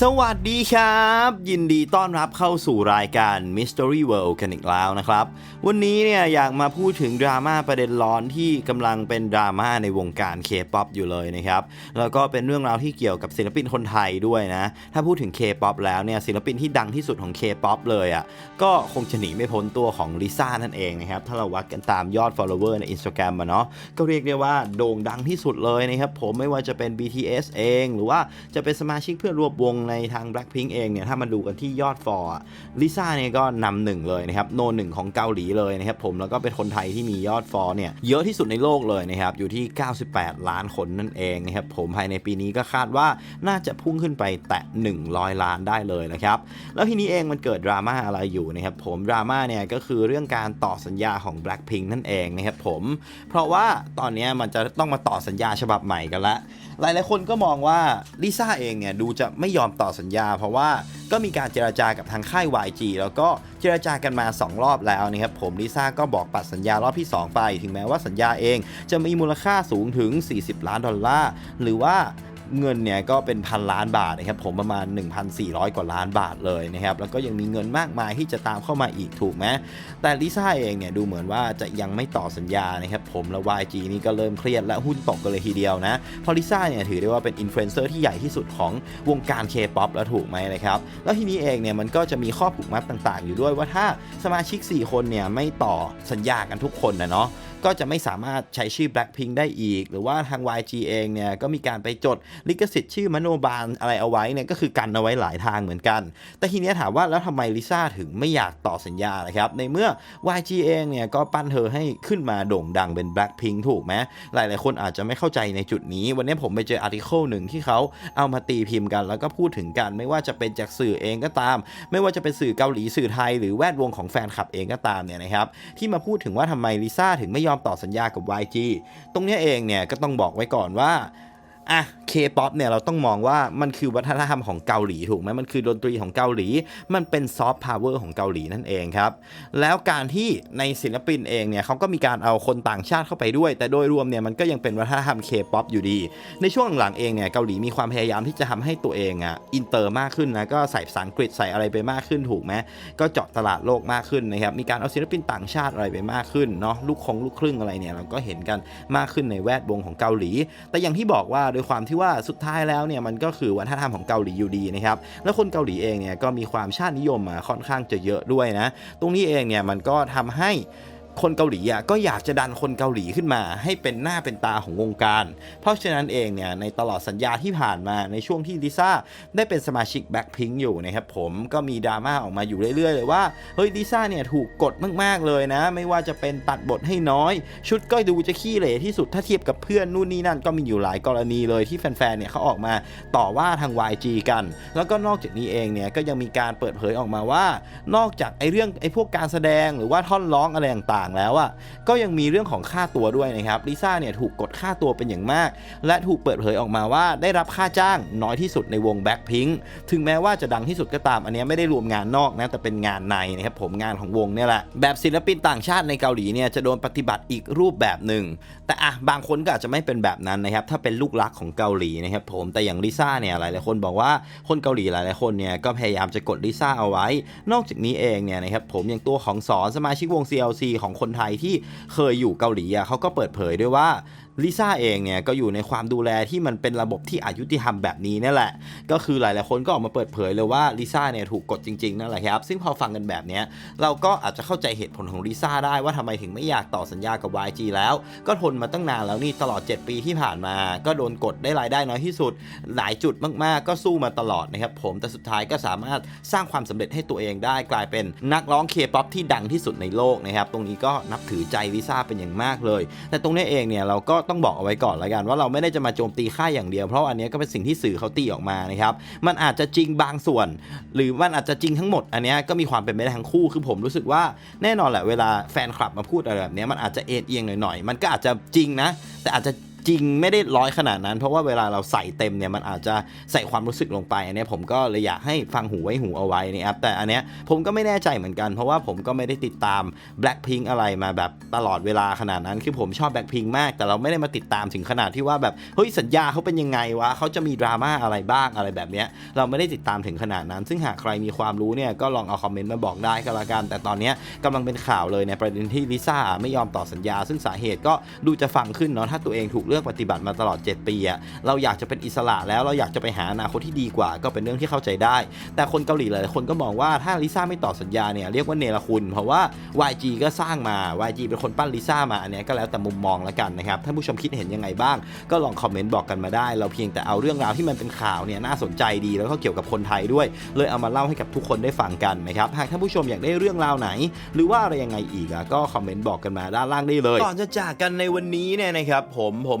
สวัสดีครับ ยินดีต้อนรับเข้าสู่รายการ Mystery World กันอีกแล้วนะครับ วันนี้เนี่ยอยากมาพูดถึงดราม่าประเด็นร้อนที่กำลังเป็นดราม่าในวงการ K-POP อยู่เลยนะครับ แล้วก็เป็นเรื่องราวที่เกี่ยวกับศิลปินคนไทยด้วยนะ ถ้าพูดถึง K-POP แล้วเนี่ยศิลปินที่ดังที่สุดของ K-POP เลยอะ่ะก็คงจะหนีไม่พ้นตัวของลิซ่านั่นเองนะครับ ถ้าเราวัดกันตามยอด follower ใน Instagram อะเนาะก็เรียกได้ว่าโด่งดังที่สุดเลยนะครับผมไม่ว่าจะเป็น BTS เอง หรือว่าจะเป็นสมาชิกเพื่อนรวบวงในทาง Blackpink เองเนี่ยถ้ามาดูกันที่ยอดฟอร์ลิซ่าเนี่ยก็นำหนึ่งเลยนะครับโนหนึ่งของเกาหลีเลยนะครับผมแล้วก็เป็นคนไทยที่มียอดฟอร์เนี่ยเยอะที่สุดในโลกเลยนะครับอยู่ที่ 98 ล้านคนนั่นเองนะครับผมภายในปีนี้ก็คาดว่าน่าจะพุ่งขึ้นไปแตะ 100 ล้านได้เลยนะครับแล้วทีนี้เองมันเกิดดราม่าอะไรอยู่นะครับผมดราม่าเนี่ยก็คือเรื่องการต่อสัญญาของ Blackpink นั่นเองนะครับผมเพราะว่าตอนนี้มันจะต้องมาต่อสัญญาฉบับใหม่กันละหลายๆคนก็มองว่าลิซ่าเองเนี่ยดูจะไม่ยอมต่อสัญญา เพราะว่าก็มีการเจราจากับทางค่าย YG แล้วก็เจราจากันมา 2 รอบแล้วนะครับผมลิซ่าก็บอกปัดสัญญารอบที่ 2 ไป ถึงแม้ว่าสัญญาเอง จะมีมูลค่าสูงถึง 40 ล้านดอลลาร์หรือว่า เงินเนี่ยก็เป็นพันล้านบาทนะครับผมประมาณ 1,400 กว่าล้านบาทเลยนะครับแล้วก็ยังมีเงินมากมายที่จะตามเข้ามาอีกถูกไหมแต่ลิซ่าเองเนี่ยดูเหมือนว่าจะยังไม่ต่อสัญญานะครับผมแล้ว YG นี่ก็เริ่มเครียดและหุ้นตกกันเลยทีเดียวนะเพราะลิซ่าเนี่ยถือได้ว่าเป็นอินฟลูเอนเซอร์ที่ใหญ่ที่สุดของวงการ K-POP แล้วถูกไหมนะครับแล้วทีนี้เองเนี่ยมันก็จะมีข้อผูกมัดต่างๆ อยู่ด้วยว่าถ้าสมาชิก 4 คนเนี่ยไม่ต่อสัญญากันทุกคนนะเนาะ ก็จะไม่สามารถใช้ชื่อ Blackpink ได้อีก หรือว่าทาง YG เองเนี่ยก็มีการไปจดลิขสิทธิ์ชื่อมโนบาลอะไรเอาไว้เนี่ยก็คือกันเอาไว้หลายทางเหมือนกัน แต่ทีนี้ถามว่าแล้วทำไมลิซ่าถึงไม่อยากต่อสัญญานะครับ ในเมื่อ YG เองเนี่ยก็ปั้นเธอให้ขึ้นมาโด่งดังเป็น Blackpink ถูกไหมหลาย ๆ คนอาจจะไม่เข้าใจในจุดนี้ วันนี้ผมไปเจออาร์ติเคิลหนึ่งที่เขาเอามาตีพิมพ์กัน แล้วก็พูดถึงกันไม่ว่าจะเป็นจากสื่อเองก็ตาม ไม่ว่าจะเป็นสื่อเกาหลีสื่อไทย หรือแวดวงของแฟนคลับเองก็ตามเนี่ยนะครับที่มาพูดถึงว่าทำไมลิซ่าถึงไม่ยอมต่อสัญญากับ YG ตรงนี้เองเนี่ยก็ต้องบอกไว้ก่อนว่า อะ K-POP เนี่ยเราต้องมองว่ามันคือวัฒนธรรมของเกาหลีถูกไหมมันคือดนตรีของเกาหลี มันเป็นซอฟต์พาวเวอร์ของเกาหลีนั่นเองครับ แล้วการที่ในศิลปินเองเนี่ยเขาก็มีการเอาคนต่างชาติเข้าไปด้วย แต่โดยรวมเนี่ยมันก็ยังเป็นวัฒนธรรม K-POP อปอยู่ดี ในช่วงหลังๆเองเนี่ยเกาหลีมีความพยายามที่จะทำให้ตัวเองอะอินเตอร์มากขึ้นนะก็ใส่ภาษาอังกฤษใส่อะไรไปมากขึ้นถูกไหมก็เจาะตลาดโลกมากขึ้นนะครับมีการเอาศิลปินต่างชาติอะไรไปมากขึ้นเนาะลูกคงลูกครึ่งอะไรเนี่ยเราก็เห็นกันมากขึ้นในแวดวงของเกาหลี แต่อย่างที่บอกว่าโดยความที่ว่าสุดท้ายแล้วเนี่ยมันก็คือวัฒนธรรมของเกาหลีอยู่ดีนะครับแล้วคนเกาหลีเองเนี่ยก็มีความชาตินิยมมาค่อนข้างจะเยอะด้วยนะตรงนี้เองเนี่ยมันก็ทำให้ คนเกาหลีอะก็อยากจะดันคนเกาหลีขึ้นมา ให้เป็นหน้าเป็นตาของวงการ เพราะฉะนั้นเองเนี่ยในตลอดสัญญาที่ผ่านมาในช่วงที่ลิซ่าได้เป็นสมาชิกแบ็คพิงอยู่นะครับผมก็มีดราม่าออกมาอยู่เรื่อยๆเลยว่าเฮ้ยลิซ่าเนี่ยถูกกดมากๆเลยนะ ไม่ว่าจะเป็นตัดบทให้น้อย ชุดก็ดูจะขี้เหร่ที่สุดถ้าเทียบกับเพื่อนนู่นนี่นั่นก็มีอยู่หลายกรณีเลยที่แฟนๆเนี่ยเขาออกมาต่อว่าทาง YG กัน แล้วก็นอกจากนี้เองเนี่ยก็ยังมีการเปิดเผยออกมาว่า นอกจากไอ้เรื่องไอ้พวกการแสดงหรือว่าท่อนร้องอะไรต่างๆ แล้วอะก็ยังมีเรื่องของค่าตัวด้วยนะครับลิซ่าเนี่ยถูกกดค่าตัวเป็นอย่างมาก และถูกเปิดเผยออกมาว่าได้รับค่าจ้างน้อยที่สุดในวง Blackpink ถึงแม้ว่าจะดังที่สุดก็ตามอันนี้ไม่ได้รวมงานนอกนะแต่เป็นงานในนะครับผมงานของวงเนี่ยแหละแบบศิลปินต่างชาติในเกาหลีเนี่ยจะโดนปฏิบัติอีกรูปแบบหนึ่งแต่อะบางคนก็อาจจะไม่เป็นแบบนั้นนะครับถ้าเป็นลูกรักของเกาหลีนะครับผมแต่อย่างลิซ่าเนี่ยหลายๆคนบอกว่าคนเกาหลีหลายๆคนเนี่ยก็พยายามจะกดลิซ่าเอาไว้ นอกจากนี้เองเนี่ยนะครับผมอย่างตัวของสอนสมาชิกวง CLC ของคนไทยที่เคยอยู่เกาหลีอะเขาก็เปิดเผยด้วยว่า ลิซ่าเองเนี่ยก็อยู่ในความดูแลที่มันเป็นระบบที่อายุติธรรมแบบนี้นี่แหละ ก็คือหลายๆคนก็ออกมาเปิดเผยเลยว่าลิซ่าเนี่ยถูกกดจริงๆนั่นแหละครับ ซึ่งพอฟังกันแบบเนี้ยเราก็อาจจะเข้าใจเหตุผลของลิซ่าได้ว่าทำไมถึงไม่อยากต่อสัญญากับ YG แล้ว ก็ทนมาตั้งนานแล้วนี่ตลอด 7 ปีที่ผ่านมา ก็โดนกดได้รายได้น้อยที่สุด หลายจุดมากๆ ก็สู้มาตลอดนะครับผมแต่สุดท้ายก็สามารถสร้างความสำเร็จให้ตัวเองได้กลายเป็นนักร้องเคป๊อปที่ดังที่สุดในโลกนะครับตรงนี้ก็นับถือใจลิซ่าเป็นอย่างมากเลย แต่ตรงนี้เองเนี่ยเราก็ต้องบอกเอาไว้ก่อนละกันว่าเราไม่ได้จะมาโจมตีค่ายอย่างเดียวเพราะอันนี้ก็เป็นสิ่งที่สื่อเขาตีออกมานะครับมันอาจจะจริงบางส่วน หรือมันอาจจะจริงทั้งหมด อันนี้ก็มีความเป็นไปได้ทั้งคู่คือผมรู้สึกว่าแน่นอนแหละเวลาแฟนคลับมาพูดอะไรแบบนี้มันอาจจะเอ็นเอียงหน่อยๆมันก็อาจจะจริงนะ แต่อาจจะ จริงไม่ได้ร้อยขนาดนั้น เพราะว่าเวลาเราใส่เต็มเนี่ยมันอาจจะใส่ความรู้สึกลงไปอันนี้ผมก็เลยอยากให้ฟังหูไว้หูเอาไว้นะครับแต่อันเนี้ยผมก็ไม่แน่ใจเหมือนกัน เพราะว่าผมก็ไม่ได้ติดตาม Blackpink อะไรมาแบบตลอดเวลาขนาดนั้น คือผมชอบ Blackpink มาก แต่เราไม่ได้มาติดตามถึงขนาดที่ว่าแบบเฮ้ยสัญญาเขาเป็นยังไงวะเขาจะมีดราม่าอะไรบ้างอะไรแบบเนี้ยเราไม่ได้ติดตามถึงขนาดนั้น ซึ่งหากใครมีความรู้เนี่ยก็ลองเอาคอมเมนต์มาบอกได้ก็แล้วกันแต่ตอนเนี้ยกำลังเป็นข่าวเลยในประเด็นที่ลิซ่าไม่ยอมต่อสัญญา ซึ่งสาเหตุก็ดูจะฟังขึ้นเนาะถ้าตัวเองถูกลือกปฏิบัติมาตลอด 7 ปีอะเราอยากจะเป็นอิสระแล้วเราอยากจะไปหาอนาคตที่ดีกว่า ก็เป็นเรื่องที่เข้าใจได้ แต่คนเกาหลีหลายคนก็มองว่าถ้าลิซ่าไม่ต่อสัญญาเนี่ยเรียกว่าเนรคุณ เพราะว่า YG ก็สร้างมา YG เป็นคนปั้นลิซ่ามาอันนี้ก็แล้วแต่มุมมองแล้วกันนะครับท่านผู้ชมคิดเห็นยังไงบ้าง ก็ลองคอมเมนต์บอกกันมาได้ เราเพียงแต่เอาเรื่องราวที่มันเป็นข่าวเนี่ยน่าสนใจดีแล้วก็เกี่ยวกับคนไทยด้วย เลยเอามาเล่าให้กับทุกคนได้ฟังกันนะครับหากท่านผู้ชมอยากได้เรื่องราวไหน หรือว่าอะไรยังไงอีกก็คอมเมนต์บอกกันมาด้านล่างได้เลยก่อนจะจากกันในวันนี้เนี่ยนะครับผมผม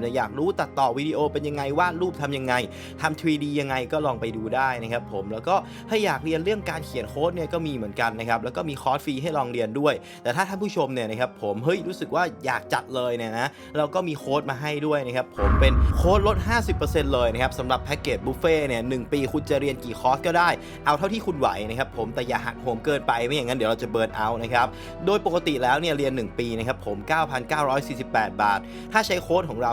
เนี่ยอยากรู้ตัดต่อวิดีโอเป็นยังไงวาดรูปทำยังไงทำ 3D ยังไงก็ลองไปดูได้นะครับผมแล้วก็ถ้าอยากเรียนเรื่องการเขียนโค้ดเนี่ยก็มีเหมือนกันนะครับแล้วก็มีคอร์สฟรีให้ลองเรียนด้วย แต่ถ้าท่านผู้ชมเนี่ยนะครับผมเฮ้ยรู้สึกว่าอยากจัดเลยเนี่ยนะเราก็มีโค้ดมาให้ด้วยนะครับผมเป็นโค้ดลด 50%เลยนะครับสำหรับแพ็กเกจบุฟเฟ่เนี่ยหนึ่งปีคุณจะเรียนกี่คอร์สก็ได้ เอาเท่าที่คุณไหวนะครับผมแต่อย่าหักโหมเกินไปไม่อย่างนั้นเดี๋ยวเราจะเบิร์นเอาท์นะครับโดยปกติแล้วเนี่ยเรียน 1 ปีนะครับผม 9,948 บาท ถ้าใช้โค้ดของเรา